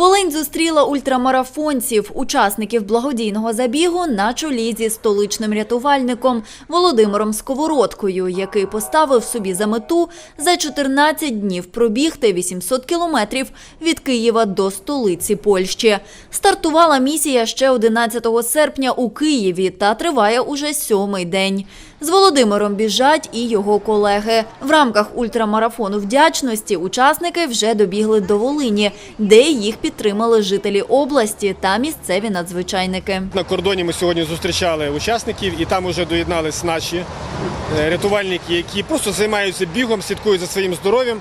Волинь зустріла ультрамарафонців, учасників благодійного забігу на чолі зі столичним рятувальником Володимиром Сковородкою, який поставив собі за мету за 14 днів пробігти 800 кілометрів від Києва до столиці Польщі. Стартувала місія ще 11 серпня у Києві та триває уже сьомий день. З Володимиром біжать і його колеги. В рамках ультрамарафону вдячності учасники вже добігли до Волині, де їх підтримали жителі області та місцеві надзвичайники. На кордоні ми сьогодні зустрічали учасників, і там вже доєднались наші е, рятувальники, які просто займаються бігом, слідкують за своїм здоров'ям.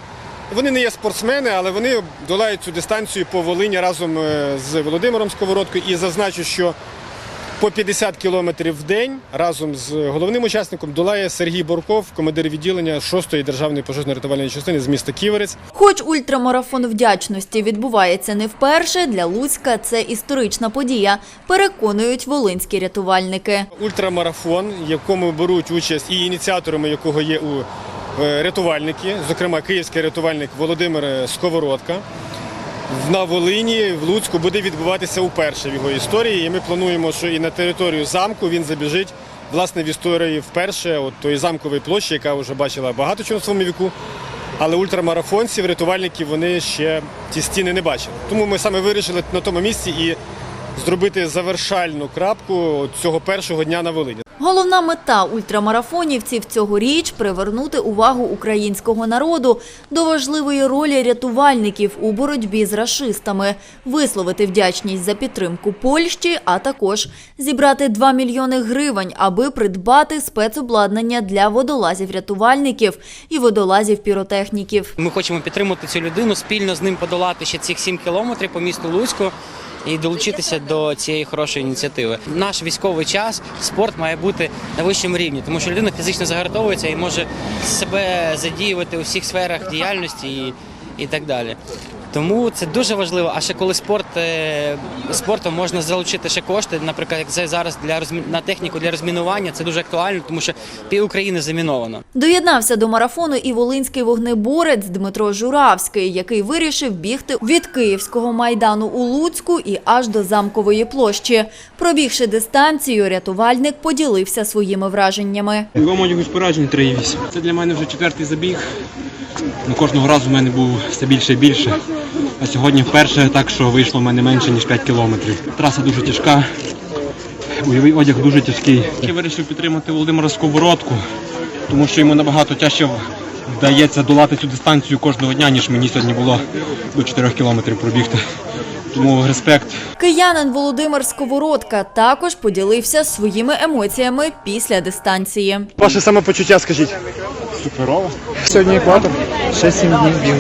Вони не є спортсмени, але вони долають цю дистанцію по Волині разом е, з Володимиром Сковородкою. І зазначу, що по 50 кілометрів в день разом з головним учасником долає Сергій Борков, командир відділення 6-ї державної пожежно-рятувальної частини з міста Ківерець. Хоч ультрамарафон вдячності відбувається не вперше, для Луцька це історична подія, переконують волинські рятувальники. Ультрамарафон, в якому беруть участь і ініціаторами якого є у е, рятувальники, зокрема київський рятувальник Володимир Сковородка. На Волині, в Луцьку буде відбуватися уперше в його історії. І ми плануємо, що і на територію замку він забіжить власне в історії вперше, от тої замкової площі, яка вже бачила багато чого в своєму віку. Але ультрамарафонців, рятувальників, вони ще ті стіни не бачили. Тому ми саме вирішили на тому місці і зробити завершальну крапку цього першого дня на Волині. Головна мета ультрамарафонівців цьогоріч – привернути увагу українського народу до важливої ролі рятувальників у боротьбі з рашистами, висловити вдячність за підтримку Польщі, а також зібрати 2 мільйони гривень, аби придбати спецобладнання для водолазів-рятувальників і водолазів-піротехніків. Ми хочемо підтримати цю людину, спільно з ним подолати ще цих 7 кілометрів по місту Луцьку і долучитися до цієї хорошої ініціативи. Наш військовий час спорт має бути на вищому рівні, тому що людина фізично загартовується і може себе задіювати у всіх сферах діяльності і, і так далі. Тому це дуже важливо. А ще коли спорт е, спортом можна залучити ще кошти, наприклад, як це зараз для розмі... на техніку для розмінування, це дуже актуально, тому що пів України заміновано. Доєднався до марафону і волинський вогнеборець Дмитро Журавський, який вирішив бігти від Київського майдану у Луцьку і аж до замкової площі. Пробігши дистанцію, рятувальник поділився своїми враженнями. Його одягу спораджень 3,8. Це для мене вже четвертий забіг. Ну, Кожного разу в мене був все більше і більше. А сьогодні вперше так, що вийшло в мене менше, ніж 5 кілометрів. Траса дуже тяжка, бойовий одяг дуже тяжкий. Я вирішив підтримати Володимира Сковородку, тому що йому набагато тяжче вдається долати цю дистанцію кожного дня, ніж мені сьогодні було до 4 кілометрів пробігти. Тому респект. Киянин Володимир Сковородка також поділився своїми емоціями після дистанції. Ваше самопочуття, скажіть. Сьогодні екватор, ще 7 днів біг.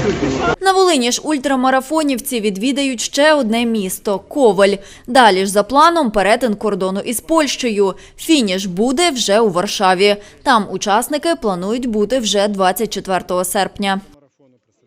На Волині ж ультрамарафонівці відвідають ще одне місто – Коваль. Далі ж за планом перетин кордону із Польщею. Фініш буде вже у Варшаві. Там учасники планують бути вже 24 серпня.